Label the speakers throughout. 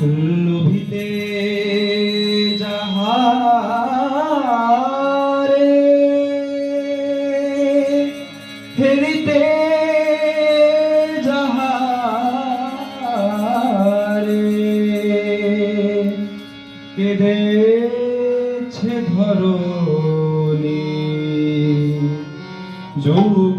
Speaker 1: লোভিতে যাহারে ফেরিতে যাহারে কেঁদেছে ধরণী যুগ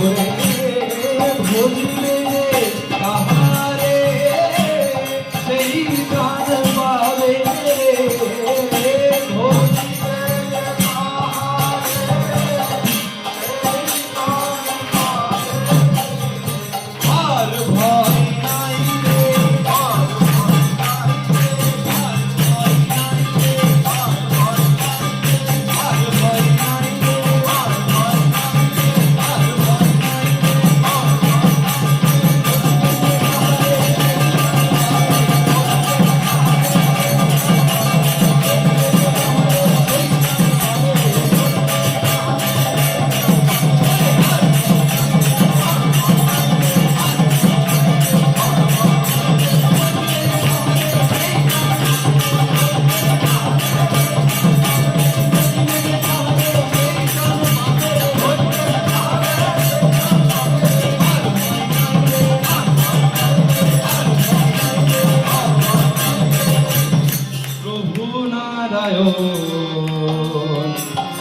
Speaker 1: I'm gonna you.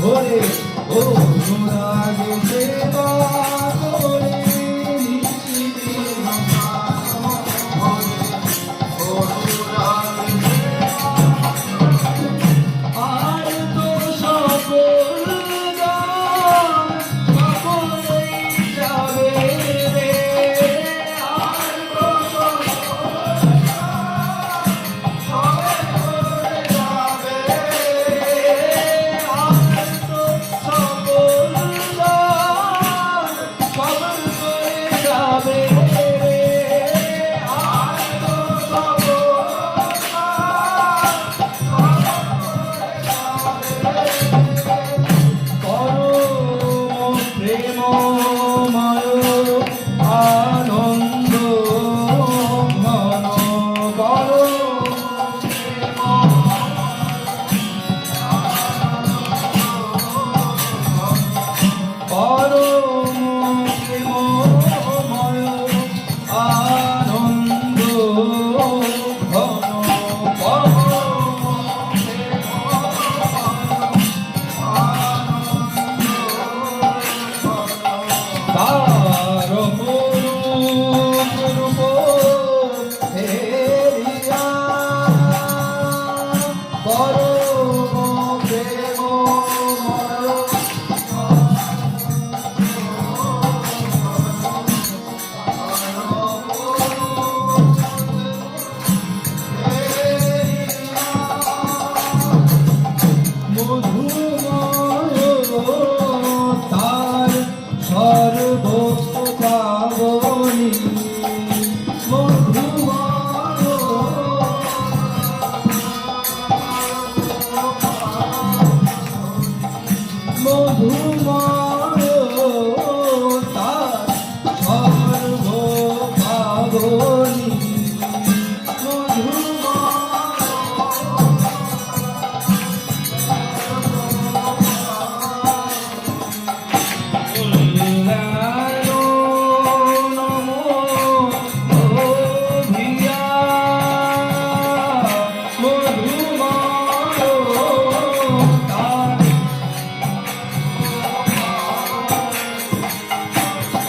Speaker 1: ভরে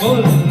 Speaker 1: Gol.